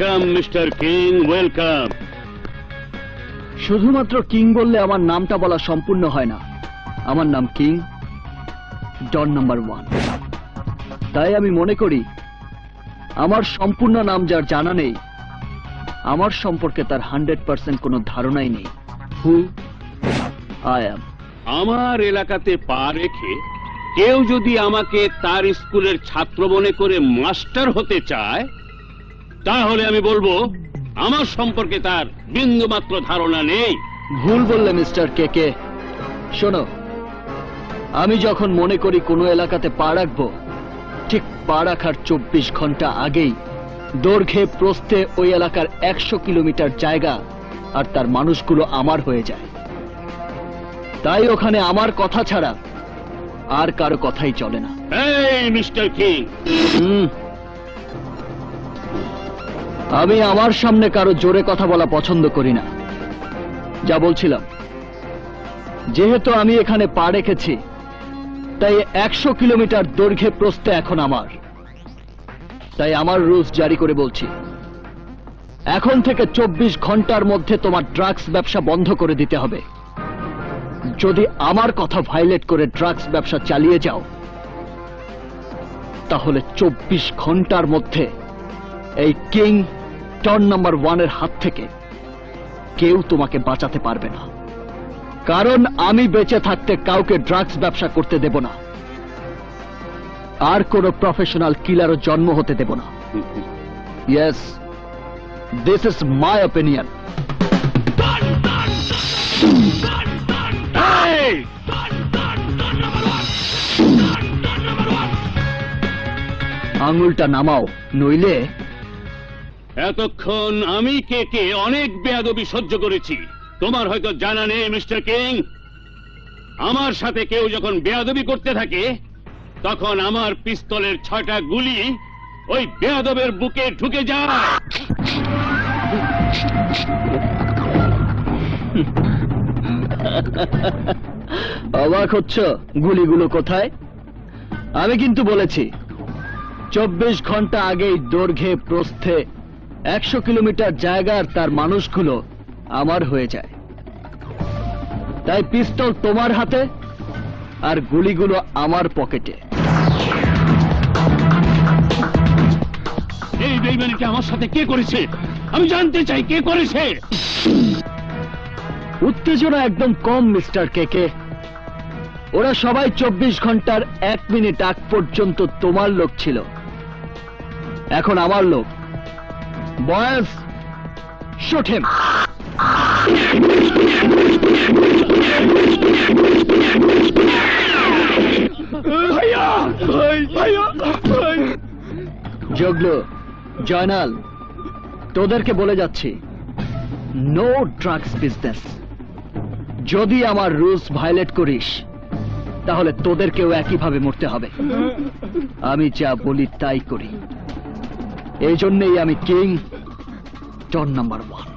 Welcome mister king welcome শুধুমাত্র king বললে আমার নামটা বলা সম্পূর্ণ হয় না। আমার নাম কিং ডন নাম্বার ওয়ান তাই আমি মনে করি আমার সম্পূর্ণ নাম যার জানা নেই আমার সম্পর্কে তার হান্ড্রেড পার্সেন্ট কোনো ধারণাই নেই। হু আই অ্যাম আমার এলাকাতে পা রেখে কেউ যদি আমাকে তার স্কুলের ছাত্র মনে করে মাস্টার হতে চায় তাহলে আমি বলব আমার সম্পর্কে তার বিন্দুমাত্র ধারণা নেই। ভুল বললে মিস্টার কে কে? শোনো আমি যখন মনে করি কোনো এলাকাতে পা রাখব ঠিক পা রাখার চব্বিশ ঘণ্টা আগেই দৈর্ঘ্যে প্রস্থে ওই এলাকার একশো কিলোমিটার জায়গা আর তার মানুষগুলো আমার হয়ে যায়। তাই ওখানে আমার কথা ছাড়া আর কারও কথাই চলে না। এই মিস্টার কিং। হুম। আমি আমার সামনে কারও জোরে কথা বলা পছন্দ করি না। যা বলছিলাম। যেহেতু আমি এখানে পা রেখেছি, তাই একশো কিলোমিটার দৈর্ঘ্যে প্রস্থে এখন আমার। তাই আমার রুলস জারি করে বলছি, এখন থেকে চব্বিশ ঘণ্টার মধ্যে তোমার ড্রাগস ব্যবসা বন্ধ করে দিতে হবে। যদি আমার কথা ভাইলেট করে ড্রাগস ব্যবসা চালিয়ে যাও, তাহলে চব্বিশ ঘণ্টার মধ্যে এই কিং টর্ন নাম্বার ওয়ানের হাত থেকে কেউ তোমাকে বাঁচাতে পারবে না। কারণ আমি বেঁচে থাকতে কাউকে ড্রাগস ব্যবসা করতে দেব না। আর কোন প্রফেশনাল কিলারও জন্ম হতে দেব না। Yes this is my opinion আঙুলটা নামাও, নইলে এতক্ষণ আমি কে কে অনেক বেয়াদবি সহ্য করেছি। তোমার হয়তো জানা নেই, মিস্টার কিং। আমার সাথে কেউ যখন বেয়াদবি করতে থাকে, তখন আমার পিস্তলের ছয়টা গুলি ওই বেয়াদবের বুকে ঢুকে যায়। অবাক হচ্ছ? গুলিগুলো কোথায়? আমি কিন্তু বলেছি, চব্বিশ ঘণ্টা আগেই দৈর্ঘ্যে প্রস্থে একশো কিলোমিটার জায়গার তার মানুষগুলো আমার হয়ে যায়। তাই পিস্তল তোমার হাতে আর গুলিগুলো আমার পকেটে। এই বেইমানিটা আমার সাথে কে করেছে? আমি জানতে চাই কে করেছে? উত্তেজনা একদম কম মিস্টার কেকে ওরা সবাই চব্বিশ ঘণ্টার এক মিনিট আগ পর্যন্ত তোমার লোক ছিল। এখন আমার লোক। ভাই ভাইয়া ভাই। জগলো জয়নাল তোদেরকে বলে যাচ্ছি নো ড্রাগস বিজনেস যদি আমার রুলস ভায়োলেট করিস তাহলে তোদেরকেও একইভাবে মরতে হবে। আমি যা বলি তাই করি। এই জন্যেই আমি কিং টন নাম্বার ওয়ান।